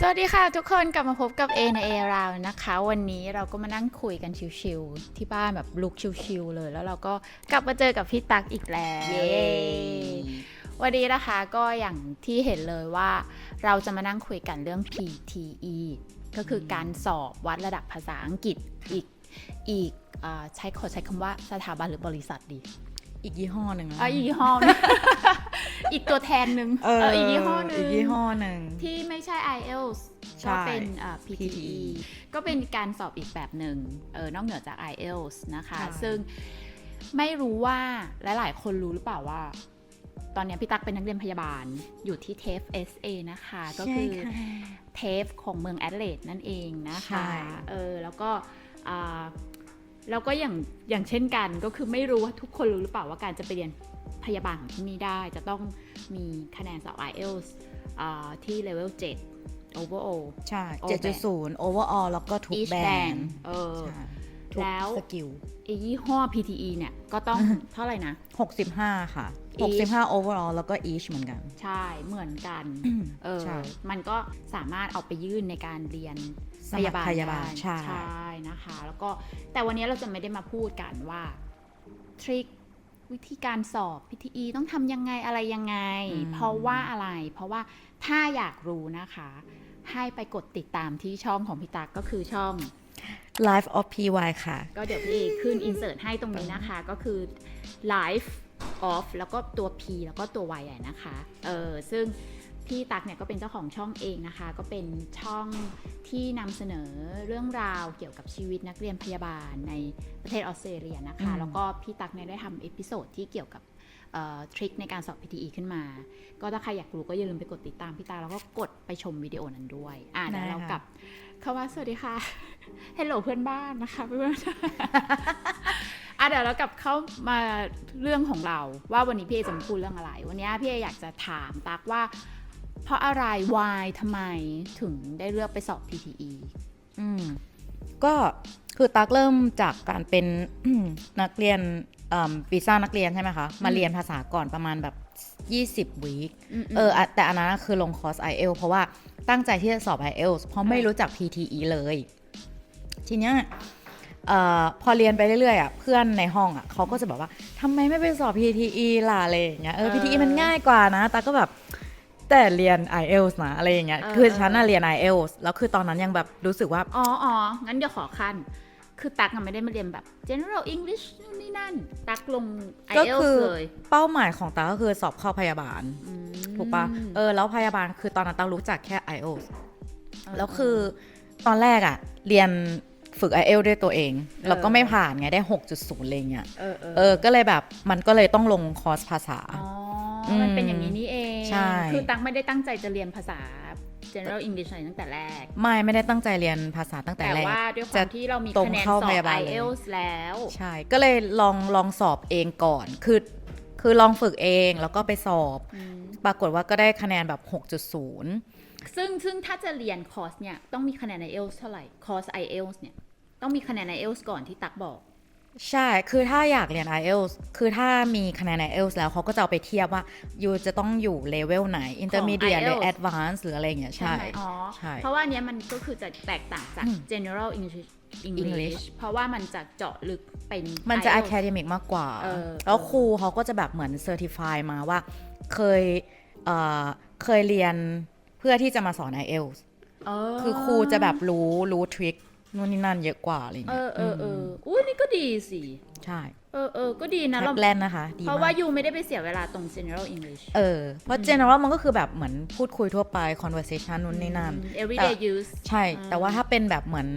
สวัสดีค่ะทุกคนกลับมาพบกับ A ใน A ราวนะคะ วันนี้เราก็มานั่งคุยกันชิวๆที่บ้านแบบลุกชิวๆเลย แล้วเราก็กลับมาเจอกับพี่ตักอีกแล้วเย้วันนี้นะคะก็อย่างที่เห็นเลยว่าเราจะมานั่งคุยกันเรื่อง PTE ก็คือการสอบวัดระดับภาษาอังกฤษอีกอีกอ่าใช้ขอใช้คำว่าสถาบันหรือบริษัทดี อีกยี่ห้อหนึ่งนะอะอีกยี่ห้อหนึ่ง อีกตัวแทนหนึ่งเอออีกยี่ห้อหนึ่งอีกยี่ห้อหนึ่งที่ไม่ใช่ IELTS ใช่ก็เป็นอ่า PTE PTE ก็เป็นการสอบอีกแบบหนึ่งเออนอกเหนือจาก IELTS นะคะใช่ซึ่งไม่รู้ว่าหลาย ๆ คนรู้หรือเปล่าว่า ตอนนี้พี่ตั๊กเป็นนักเรียนพยาบาลอยู่ที่เทฟ SA นะคะ ก็คือใช่ะเทฟของเมืองแอดเลดนั่นเองนะใช่คะเออแล้วก็อ่าแล้วก็อย่างอย่างเช่นกันก็คือไม่รู้ว่าทุกคนรู้หรือเปล่าว่าการจะไปเรียน พยาบาลของที่นี่ได้จะต้องมีคะแนนสอบ IELTS อ่าที่เลเวล7 overall ใช่โอเจ็ดแบจุนดศูนย์ overall แล้วก็ทุก each แบรน band ด์เออใช่ทุกแล้วสกิลไอ้ยี่ห้อ PTE เนี่ย ก็ต้องเท่าไหร่นะ 65 ค่ะ Each 65 overall แล้วก็ each เหมือนกัน ใช่เหมือนกัน เออใช่มันก็สามารถเอาไปยื่นในการเรียนสพมัครยาบาลพยาบาลได้ใช่นะคะ แล้วก็แต่วันนี้เราจะไม่ได้มาพูดกันว่า ทริค วิธีการสอบ PTE ต้องทำยังไงอะไรยังไง เพราะว่าอะไร เพราะว่าถ้าอยากรู้นะคะ ให้ไปกดติดตามที่ช่องของพี่ตักก็คือช่อง life of py ค่ะ ก็เดี๋ยวพี่เอขึ้น insert ให้ตรงนี้นะคะ ก็คือ life of แล้วก็ตัว P แล้วก็ตัว Y ใหญ่นะคะ เออซึ่ง พี่ตักเนี่ยก็เป็นเจ้าของช่องเองนะคะ ก็เป็นช่องที่นำเสนอเรื่องราวเกี่ยวกับชีวิตนักเรียนพยาบาลในประเทศออสเตรเลียนะคะอืมแล้วก็พี่ตักเนี่ยได้ทำเอพิโซดที่เกี่ยวกับเอ่อทริคในการสอบ PTE ขึ้นมา ก็ถ้าใครอยากรู้ก็อย่าลืมไปกดติดตามพี่ตา แล้วก็กดไปชมวิดีโอนั้นด้วย อะเดี๋ยวเรากลับเข้าว่าสวัสดีค่ะเฮลโหลเพื่อนบ้านนะคะเพื่อนๆอะเดี๋ยวเรากลับเข้ามาเรื่องของเราว่าวันนี้พี่เอจะมาพูดเรื่องอะไร วันนี้พี่เออยากจะถามตักว่า เพราะอะไร why ทำไมถึงได้เลือกไปสอบ PTE อืมก็คือตักเริ่มจากการเป็นนักเรียนวีซ่านักเรียนใช่ไหมคะ มาเรียนภาษาก่อนประมาณแบบ 20 วีคเอออะแต่อันนั้นคือลงคอร์ส i อเอลเพราะว่าตั้งใจที่จะสอบ i อเอลเพราะไม่รู้จัก PTE เลย ทีเนี้ยเอ่อพอเรียนไปเรื่อยๆอะเพื่อนในห้องอะเขาก็จะบอกว่าทำไมไม่ไปสอบ PTE ล่ะอะไรอย่างเงี้ยเออเออ PTE มันง่ายกว่านะแต่ก็แบบ แต่เรียน IELTS นะอะไรอย่างเงี้ย เออคือเออฉันน่ะเรียน IELTS แล้วคือตอนนั้นยังแบบรู้สึกว่า อ๋ออ๋องั้นเดี๋ยวขอขั้น คือตักอะไม่ได้มาเรียนแบบ general English นู่นนี่นั่น ตักลง ก็ IELTS คือ เลยเป้าหมายของตาก็คือสอบเข้าพยาบาลมถูกปะเออ แล้วพยาบาลคือตอนนั้นตารู้จักแค่ IELTS เออแล้วคือตอนแรกอะเรียนฝึก i อเอลด้วยตัวเอง แล้วก็ไม่ผ่านไงได้ 6.0อะไรเงี้ย เออเออเออ ก็เลยแบบมันก็เลยต้องลงคอร์สภาษา อ๋ออม มันเป็นอย่างนี้นี่เอง ใช่ คือตักไม่ได้ตั้งใจจะเรียนภาษา general English อะไรตั้งแต่แรก ไม่ไม่ได้ตั้งใจเรียนภาษาตั้งแต่แต่แรกว่าด้วยควาจะมที่เรามีตรงคะแนนสเข้าอบพยาบาลเลย IELTS แล้ว ใช่ ก็เลยลองลองสอบเองก่อน คือคือลองฝึกเองแล้วก็ไปสอบอืมปรากฏว่าก็ได้คะแนนแบบ 6.0 ซึ่งซึ่งถ้าจะเรียนคอร์สเนี่ยต้องมีคะแนน IELTS เท่าไหร่ คอร์ส IELTS เนี่ยต้องมีคะแนน IELTS ก่อนที่ตักบอก ใช่ คือถ้าอยากเรียน IELTS คือถ้ามีคะแนน IELTS แล้วเขาก็จะเอาไปเทียบว่ายูจะต้องอยู่เลเวลไหน intermediate หรือ IELTS advanced หรืออะไรอย่างเงี้ย ใช่ไหมอ๋อใช่เพราะว่าอันเนี้ยมันก็คือจะแตกต่างจากอืม general English English English เพราะว่ามันจะเจาะลึกเป็น มันจะ IELTS academic มากกว่าเออแล้วครูเขาก็จะแบบเหมือน certify มาว่าเคยเอ่อเคยเรียนเพื่อที่จะมาสอน IELTS เออคือครูจะแบบรู้รู้ทริค นู่นนี่นั่นเยอะกว่าอะไรเอเงี้ยอเออเอออุ้ยนี่ก็ดีสิ ใช่เออเออก็ดีนะแท็เราบแลนนะคะ ดีเพราะมาว่ากยูไม่ได้ไปเสียเวลาตรง general English เออ เพราะ general มันก็คือแบบเหมือนพูดคุยทั่วไป conversation นู่นนี่นั่นอืม everyday use ใช่ แต่ว่าถ้าเป็นแบบเหมือน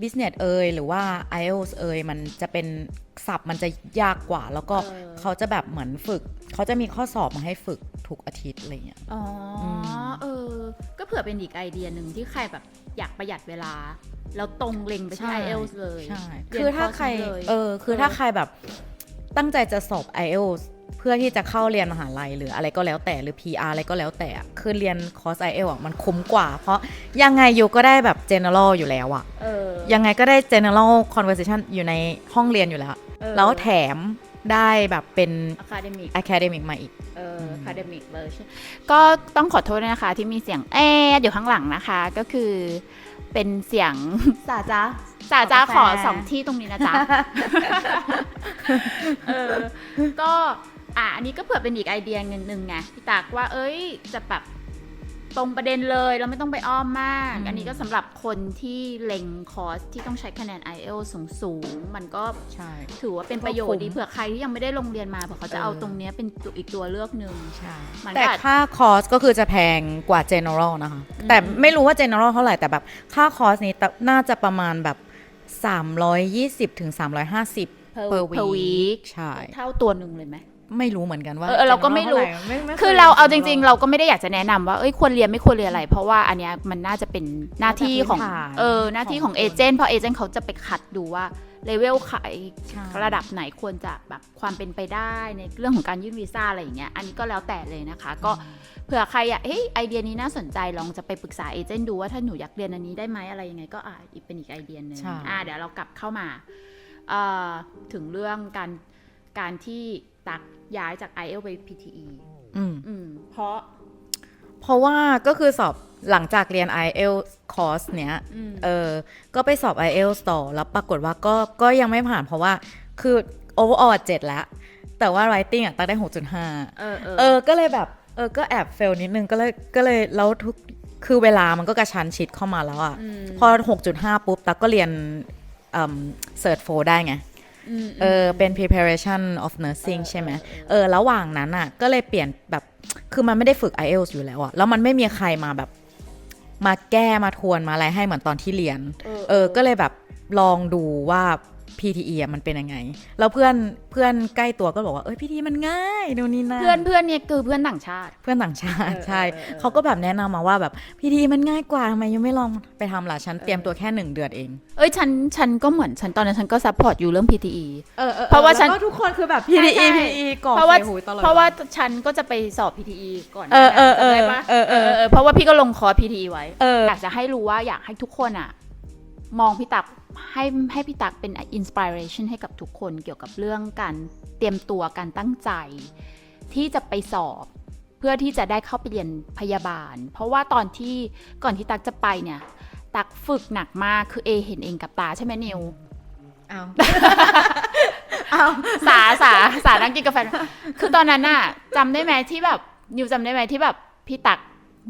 business เอยหรือว่า IELTS เอยมันจะเป็นศัพท์มันจะยากกว่า แล้วก็เออเขาจะแบบเหมือนฝึก เขาจะมีข้อสอบมาให้ฝึกทุกอาทิตย์อะไรเงี้ยอ๋ออเออ ก็เผื่อเป็นอีกไอเดียหนึ่งที่ใครแบบอยากประหยัดเวลา แล้วตรงเล็งไปที่ใช่ IELTS เลยใช่เรียนคือถ้าร์สใครนี้เลยเออ คือถ้าใครแบบตั้งใจจะสอบ IELTS เพื่อที่จะเข้าเรียนมหาลัยหรืออะไรก็แล้วแต่หรือ PR อะไรก็แล้วแต่อะคือเรียนคอร์ส IELTS อะมันคุ้มกว่า เพราะยังไงอยู่ก็ได้แบบ general อยู่แล้วอะเออยังไงก็ได้ general conversation อยู่ในห้องเรียนอยู่แล้วเออแล้วแถมได้แบบเป็น academic academic มาอีก เออ academic version ก็ต้องขอโทษด้วยนะคะ ที่มีเสียงเอ๊ะอยู่ข้างหลังนะคะ ก็คือเป็นเสียงสาจ้าจ่าจ้าขขออกาแฟสองที่ตรงนี้นะจ๊ะ เออ ก็ อะอันนี้ก็เผื่อเป็นอีกไอเดียหนึ่งไงพี่ตากว่า เอ้ย จะแบบตรงประเด็นเลยเราไม่ต้องไปอ้อมมาก อันนี้ก็สำหรับคนที่เล็งคอร์สที่ต้องใช้คะแนน i อ l สูงสูงๆมันก็ใช่ถือว่าเป็นประโยชก็น์คุ้มดีเผื่อใครที่ยังไม่ได้ลงเรียนมาเผื่อเขาจะเออเอาตรงเนี้ยเป็นตัวอีกตัวเลือกหนึ่งใช่มันแต่ก็อาจค่าคอร์สก็คือจะแพงกว่า general นะคะอืมแต่ไม่รู้ว่า general เท่าไหร่แต่แบบ ค่าคอร์สนี้น่าจะประมาณแบบ 320ถึง350 per per per week week ใช่เท่าตัวหนึ่งเลยไหม ไม่รู้เหมือนกันว่าเออเออเราก็ไม่รู้ general เท่าหไม่ไม่ยคือเราเอาจ general ริง ๆ เราก็ไม่ได้อยากจะแนะนำว่าเอ้ยควรเรียนไม่ควรเรียนอะไร เพราะว่าอันเนี้ยมันน่าจะเป็นหน้าที่ของพื้นฐานเออหน้าที่ของของเอเจนต์เพราะเอเจนต์เขาจะไปคัดดูว่าเลเวลขายใช่ระดับไหนควรจะแบบความเป็นไปได้ในเรื่องของการยื่นวีซ่าอะไรอย่างเงี้ยอันนี้ก็แล้วแต่เลยนะคะ ก็เผื่อใครอะเฮ้ยไอเดียนี้น่าสนใจลองจะไปปรึกษาเอเจนต์ดูว่าถ้าหนูอยากเรียนอันนี้ได้ไหมอะไรยังไงก็อ่าอีกเป็นอีกไอเดียหนึ่งใช่อ่าเดี๋ยวเรากลับเข้ามาเอ่อถึงเรื่องการการที่ตัก ย้ายจาก i อ l ไป PTE อืมอืมเพราะ เพราะว่าก็คือสอบหลังจากเรียน IELTS คอร์สเนี้ยอืม เออก็ไปสอบ IELTS ต่อแล้วปรากฏว่าก็ก็ยังไม่ผ่านเพราะว่าคือ overall เจ็ดแล้ว แต่ว่า writing อะตั้งได้6.5เออเออเออ ก็เลยแบบ เออ ก็แอบเฟลนิดนึง ก็เลย ก็เลย แล้วทุก คือเวลามันก็กระชันชิดเข้ามาแล้วอะมพอ 6.5 ปุ๊บ ตักก็เรียนเอ่อ cert 4ได้ไงม เออเป็น preparation of nursing ใช่ไหมเออ ระหว่างนั้นอะ ก็เลยเปลี่ยนแบบ คือมันไม่ได้ฝึก IELTS อยู่แล้วอะแล้วมันไม่มีใครมาแบบ มาแก้มาทวนมาอะไรให้เหมือนตอนที่เรียน เออ ก็เลยแบบลองดูว่า PTE อะมันเป็นยังไง แล้วเพื่อนเพื่อนใกล้ตัวก็บอกว่าเอ้ย PTE มันง่ายดูนนี่นะเพื่อนเพื่อนเนี่ยคือเพื่อนต่างชาติ เพื่อนต่างชาติเออใช่เออเออ เขาก็แบบแนะนำมาว่าแบบ PTE มันง่ายกว่าทำไมยังไม่ลองไปทำล่ะฉันเตรียมตัวแค่หนึ่งเดือนเองเอ้ยฉันฉันก็เหมือนฉันตอนนั้นฉันก็ซัพพอร์ตอยู่เรื่อง PTE เออเพราะว่าฉันทุกคนคือแบบ ใช่ PTE ใช่ PTE ก่อนเพราะว่าใส่หูตลอดเพราะว่าฉันก็จะไปสอบ PTE ก่อนเออเออเออจำได้ปะเออเออเพราะว่าพี่ก็ลงคอร์ส PTE ไว้เอออ ยากจะให้รู้ว่าอยากให้ทุกคนอะ มองพี่ตักให้ให้พี่ตักเป็นอินสปิเรชันให้กับทุกคนเกี่ยวกับเรื่องการเตรียมตัวการตั้งใจ ที่จะไปสอบเพื่อที่จะได้เข้าไปเรียนพยาบาล เพราะว่าตอนที่ก่อนที่ตักจะไปเนี่ย ตักฝึกหนักมากคือเอเห็นเองกับตาใช่ไหมนิวเอาสาสาสานั่งกินกาแฟคือตอนนั้นน่ะจำได้ไหมที่แบบนิวจำได้ไหมที่แบบพี่ตัก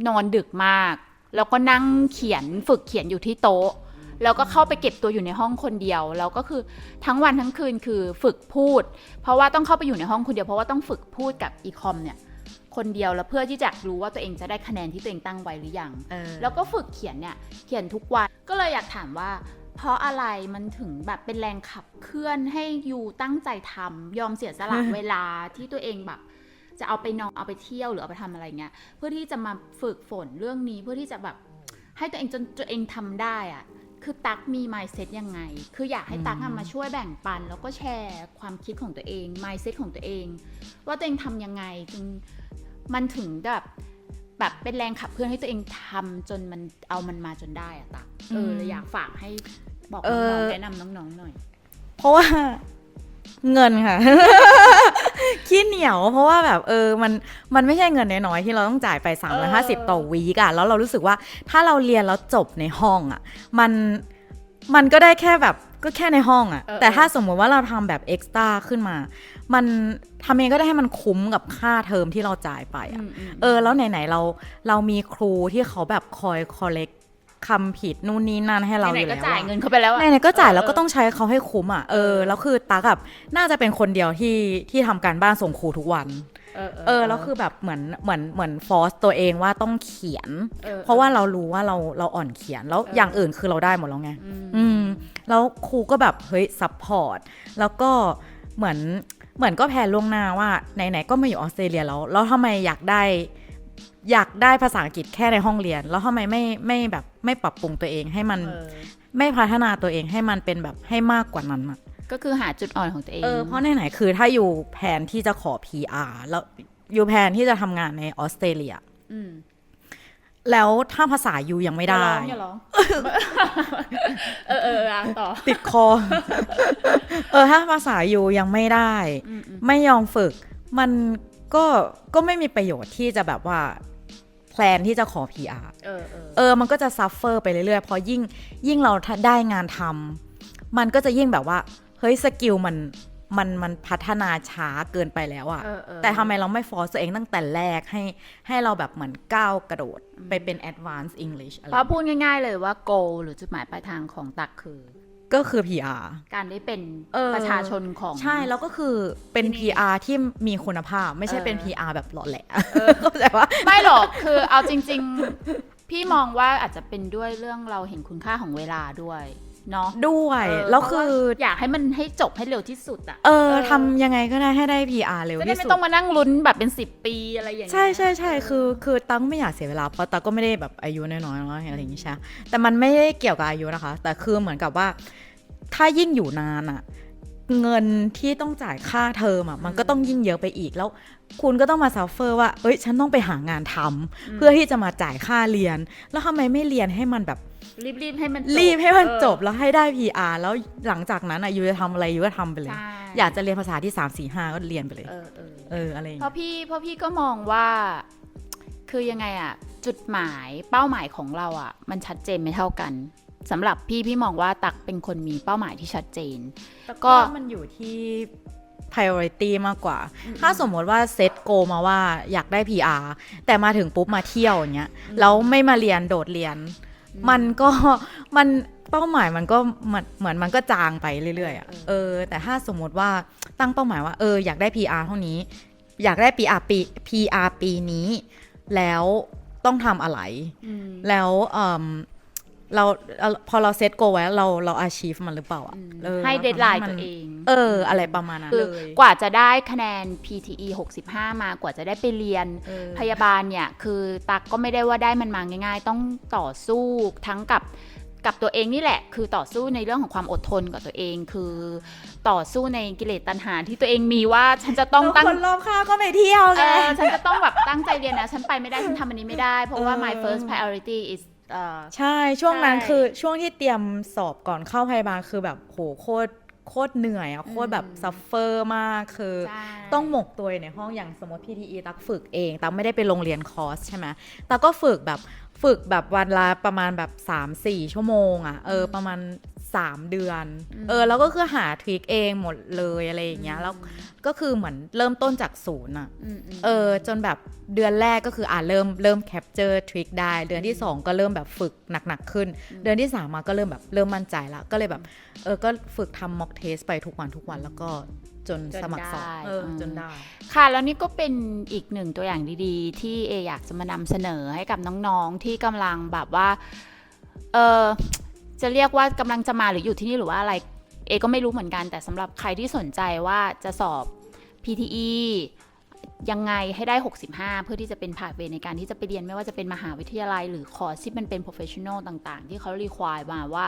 นอนดึกมาก แล้วก็นั่งเขียนฝึกเขียนอยู่ที่โต๊ะ แล้วก็เข้าไปเก็บตัวอยู่ในห้องคนเดียว แล้วก็คือทั้งวันทั้งคืนคือฝึกพูด เพราะว่าต้องเข้าไปอยู่ในห้องคนเดียวเพราะว่าต้องฝึกพูดกับอีคอมเนี่ยคนเดียวแล้วเพื่อที่จะรู้ว่าตัวเองจะได้คะแนนที่ตัวเองตั้งไว้หรือยังเออแล้วก็ฝึกเขียนเนี่ยเขียนทุกวันก็เลยอยากถามว่า เพราะอะไรมันถึงแบบเป็นแรงขับเคลื่อนให้ยูตั้งใจทำยอมเสียสละเวลาที่ตัวเองแบบจะเอาไปนอนเอาไปเที่ยวหรือเอาไปทำอะไรเงี้ยเพื่อที่จะมาฝึกฝนเรื่องนี้เพื่อที่จะแบบให้ตัวเองจนตัวเองทำได้อะ คือตักมี mindset ยังไง คืออยากให้ตักอะมาช่วยแบ่งปัน แล้วก็แชร์ความคิดของตัวเอง mindset ของตัวเอง ว่าตัวเองทำยังไงจึงมันถึงแบบแบบเป็นแรงขับเคลื่อนให้ตัวเองทำจนมันเอามันมาจนได้อะตักเออเลยอยากฝากให้บอกเอน้องอๆแนะนำน้องๆหน่อย เพราะว่า เงินค่ะ ขี้เหนียวเพราะว่าแบบเออมันมันไม่ใช่เงินน้อยๆที่เราต้องจ่ายไป 350 ต่อวีกอะแล้วเรารู้สึกว่าถ้าเราเรียนแล้วจบในห้องอะมันมันก็ได้แค่แบบก็แค่ในห้องอะเออแต่ถ้าสมมติว่าเราทำแบบเอ็กซ์ตร้าขึ้นมา มันทำเองก็ได้ให้มันคุ้มกับค่าเทอมที่เราจ่ายไปอะมมเออ แล้วไหนๆเราเรามีครูที่เขาแบบคอยคอลเลก คำผิดนู่นนี่นั่นให้เราอไหนยู่ๆก็แล้วจ่ายอะเงินเขาไปแล้วอะ ไหนๆก็จ่ายเออแล้วก็ต้องใช้เขาให้คุ้มอะเออแล้วคือตักแบบน่าจะเป็นคนเดียวที่ที่ทำการบ้านส่งครูทุกวันเออเออแล้วคือแบบเหมือนเหมือนเหมือนฟอสตัวเองว่าต้องเขียนออเพราะว่าเรารู้ว่าเราเราอ่อนเขียนแล้วเออออ ย่างอื่นคือเราได้หมดแล้วไง อืม อืมแล้วครูก็แบบเฮ้ยซัพพอร์ตแล้วก็เหมือนเหมือนก็แพลนล่วงหน้าว่าไหนๆก็มาอยู่ออสเตรเลียแล้วแล้วทำไมอยากได้ อยากได้ภาษาอังกฤษแค่ในห้องเรียน แล้วทำไมไม่ไม่แบบไม่ปรับปรุงตัวเองให้มันเออไม่พัฒนาตัวเองให้มันเป็นแบบให้มากกว่านั้นอะก็คือหาจุดอ่อนของตัวเองเออเพราะไหนๆคือถ้าอยู่แผนที่จะขอ PR แล้วอยู่แผนที่จะทำงานในออสเตรเลียอืมแล้วถ้าภาษายูยังไม่ได้อย่าร้องเออเอออะต่อติดคอ เออถ้าภาษายูยังไม่ได้อืมอืมไม่ยอมฝึกมัน ก็ก็ไม่มีประโยชน์ที่จะแบบว่าแพลนที่จะขอ PR เออเออเออมันก็จะซัฟเฟอร์ไปเรื่อยๆ พอยิ่งยิ่งเราได้งานทำมันก็จะยิ่งแบบว่า เฮ้ยสกิลมันมันมันพัฒนาช้าเกินไปแล้วอะเออเออแต่ทำไมเราไม่ฟอร์สตัวเองตั้งแต่แรกให้ให้เราแบบเหมือนก้าวกระโดด ไปเป็น advanced English อะไรเพราะพูดง่ายๆเลยว่า goal หรือจุดหมายปลายทางของตักคือ ก็คือ PR การได้เป็นเออ ประชาชนของ ใช่แล้วก็คือเป็น ที่นี่ PR ที่มีคุณภาพไม่ใช่เป็น เออ PR แบบหล่อแหละเข้าใจว่า ไม่หรอกคือเอาจริง ๆ พี่มองว่าอาจจะเป็นด้วยเรื่องเราเห็นคุณค่าของเวลาด้วย เนาะด้วยเออแล้วเพคืราะอว่าอยากให้มันให้จบให้เร็วที่สุดอะเออทำยังไงก็ได้ให้ได้ PR เร็วจะได้ที่ไม่สุดต้องมานั่งลุ้นแบบเป็นสิบปีอะไรอย่างเงี้ยใช่ใช่ใช่คือคือตังไม่อยากเสียเวลาเพราะตังก็ไม่ได้แบบอายุน้อยๆเนาะอะไรอย่างงี้ใช่ไหมแต่มันไม่ได้เกี่ยวกับอายุนะคะ แต่คือเหมือนกับว่า ถ้ายิ่งอยู่นานอะเงินที่ต้องจ่ายค่าเทอมอะมันก็ต้องยิ่งเยอะไปอีกแล้ว คุณก็ต้องมาซัฟเฟอร์ว่า เอ้ย ฉันต้องไปหางานทำเพื่อที่จะมาจ่ายค่าเรียน แล้วทำไมไม่เรียนให้มันแบบ รีบๆให้มันจรีบให้มันเออจบแล้วให้ได้ PR แล้วหลังจากนั้นอะยูจะทำอะไรยูก็ทำไปเลย ใช่ อยากจะเรียนภาษาที่ 3 4 5 ก็เรียนไปเลย เออเออ เอออะไรอย่างเพเงี้ยราะพี่เพราะพี่ก็มองว่าคือยังไงอะจุดหมายเป้าหมายของเราอะมันชัดเจนไม่เท่ากันสำหรับพี่พี่มองว่าตักเป็นคนมีเป้าหมายที่ชัดเจนก็ ก็มันอยู่ที่ priority มากกว่า ถ้าสมมติว่าเซตโกมาว่าอยากได้ PR แต่มาถึงปุ๊บมาเที่ยวอย่างเงี้ยแล้วไม่มาเรียนโดดเรียน มันก็มันเป้าหมายมันก็เหมือนเหมือนมันก็จางไปเรื่อยๆอะเออ แต่ถ้าสมมติว่าตั้งเป้าหมายว่าเอออยากได้ PR เท่านี้ อยากได้ PR ปี PR ปีนี้ แล้วต้องทำอะไรอืมแล้ว เอิ่มเราเราพอเราเซตโกไว้เราเราอาชีพมันหรือเปล่าอะอืมออให้ราเดทไลน์มัตัวเอง เออ อะไรประมาณนั้นคือเลย กว่าจะได้คะแนน PTE 65 มากว่าจะได้ไปเรียนเออพยาบาลเนี่ย คือตักก็ไม่ได้ว่าได้มันมาง่าย ๆ ต้องต่อสู้ทั้งกับกับตัวเองนี่แหละ คือต่อสู้ในเรื่องของความอดทนกับตัวเอง คือต่อสู้ในกิเลสตัณหาที่ตัวเองมีว่าฉันจะต้องตั้งคนรอบข้างก็ไปเที่ยวเอไงอฉันจะต้องแบบตั้งใจเรียนนะ ฉันไปไม่ได้ ฉันทำอันนี้ไม่ได้ เพราะว่าเออ my first priority is เอ่อ ใช่ช่วงนั้นใช่คือช่วงที่เตรียมสอบก่อนเข้าพยาบาลคือแบบโหโคตรโคตรเหนื่อยอะโคตรแบบอืมซัฟเฟอร์มากคือใช่ต้องหมกตัวอยู่ในห้องอย่างสมมติ PTE ตักฝึกเองตักไม่ได้ไปโรงเรียนคอร์สใช่ไหมตักก็ฝึกแบบฝึกแบบวันละประมาณแบบ 3-4 ชั่วโมงอะเออประมาณ 3 เดือน เออแล้วก็คือหาทริคเองหมดเลยอะไรอย่างเงี้ยแล้วก็คือเหมือนเริ่มต้นจากศูนย์อะอืมอืมเออจนแบบเดือนแรกก็คืออ่าเริ่มเริ่มแคปเจอร์ทริคได้ เดือนที่ 2 ก็เริ่มแบบฝึกหนักๆขึ้น เดือนที่ 3 มาก็เริ่มแบบเริ่มมั่นใจละก็เลยแบบเออก็ฝึกทำม็อกเทสไปทุกวันทุกวันแล้วก็จนจนสมัครสอบได้เอออมจนได้ ค่ะแล้วนี่ก็เป็นอีกหนึ่งตัวอย่างดีๆ ที่เออยากจะมานำเสนอให้กับน้องๆที่กำลังแบบว่าเออ จะเรียกว่ากำลังจะมาหรืออยู่ที่นี่หรือว่าอะไร เอก็ไม่รู้เหมือนกัน แต่สำหรับใครที่สนใจว่าจะสอบ PTE ยังไงให้ได้ 65 เพื่อที่จะเป็นผ่านเวในการที่จะไปเรียนไม่ว่าจะเป็นมหาวิทยาลัย หรือคอร์สที่มันเป็น professional ต่างๆ ที่เขารีควายมาว่า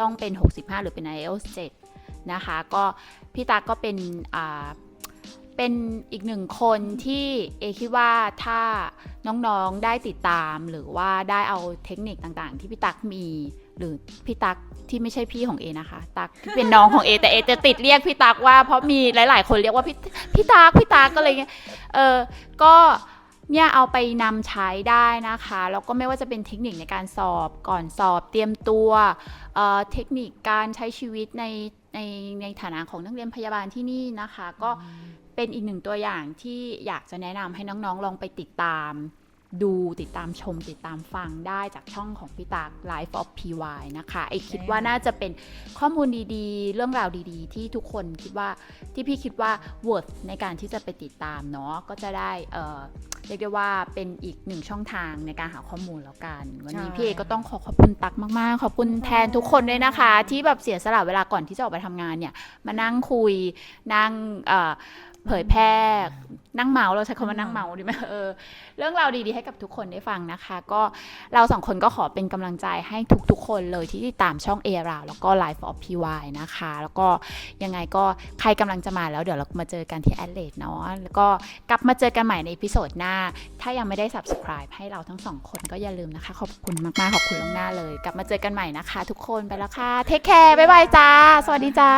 ต้องเป็น 65 หรือเป็น IELTS 7 นะคะ ก็พี่ตาก็เป็นอ่าเป็นอีกหนึ่งคนที่เอคิดว่าถ้าน้องๆได้ติดตามหรือว่าได้เอาเทคนิคต่างๆ ที่พี่ตักมี หรือพี่ตักที่ไม่ใช่พี่ของเอนะคะ ตักที่เป็นน้องของเอแต่เอจะติดเรียกพี่ตักว่าเพราะมีหลาย ๆ คนเรียกว่าพี่พี่ตักพี่ตักก็เลยเงี้ยเออก็เนี่ยเอาไปนำใช้ได้นะคะแล้วก็ไม่ว่าจะเป็นเทคนิคในการสอบก่อนสอบเตรียมตัวเเทคนิคการใช้ชีวิตในในในฐานะของนักเรียนพยาบาลที่นี่นะคะ ก็เป็นอีกหนึ่งตัวอย่างที่อยากจะแนะนำให้น้องๆลองไปติดตาม ดูติดตามชมติดตามฟังได้จากช่องของพี่ตาก Life of PY นะคะ ไอคิดว่าน่าจะเป็นข้อมูลดีๆ เรื่องราวดีๆ ที่ทุกคนคิดว่าที่พี่คิดว่า worth ในการที่จะไปติดตามเนาะก็จะได้เอ่อเรียกได้ว่าเป็นอีกหนึ่งช่องทางในการหาข้อมูลแล้วกัน วันนี้ใช่พี่เอก็ต้องขอขอบคุณตักมากๆ ขอบคุณแทนทุกคนด้วยนะคะ ที่แบบเสียสละเวลาก่อนที่จะออกไปทำงานเนี่ยมานั่งคุยนั่งเอ่อ เผยแพร่นั่งเมาส์เราใช้คำว่านั่งเมาส์ดีไหมเออเรื่องราวดีๆให้กับทุกคนได้ฟังนะคะ ก็เราสองคนก็ขอเป็นกำลังใจให้ทุกๆ คนเลยที่ติดตามช่องเอราแล้วก็ Life of PY นะคะ แล้วก็ยังไงก็ใครกำลังจะมาแล้วเดี๋ยวเรามาเจอกันที่แอดเลดเนาะแล้วก็กลับมาเจอกันใหม่ในอีพิโซดหน้า ถ้ายังไม่ได้ subscribe ให้เราทั้งสองคนก็อย่าลืมนะคะ ขอบคุณมากๆขอบคุณล่วงหน้าเลย กลับมาเจอกันใหม่นะคะ ทุกคนไปแล้วค่ะเทคแคร์บ๊ายบายจ้า สวัสดีจ้า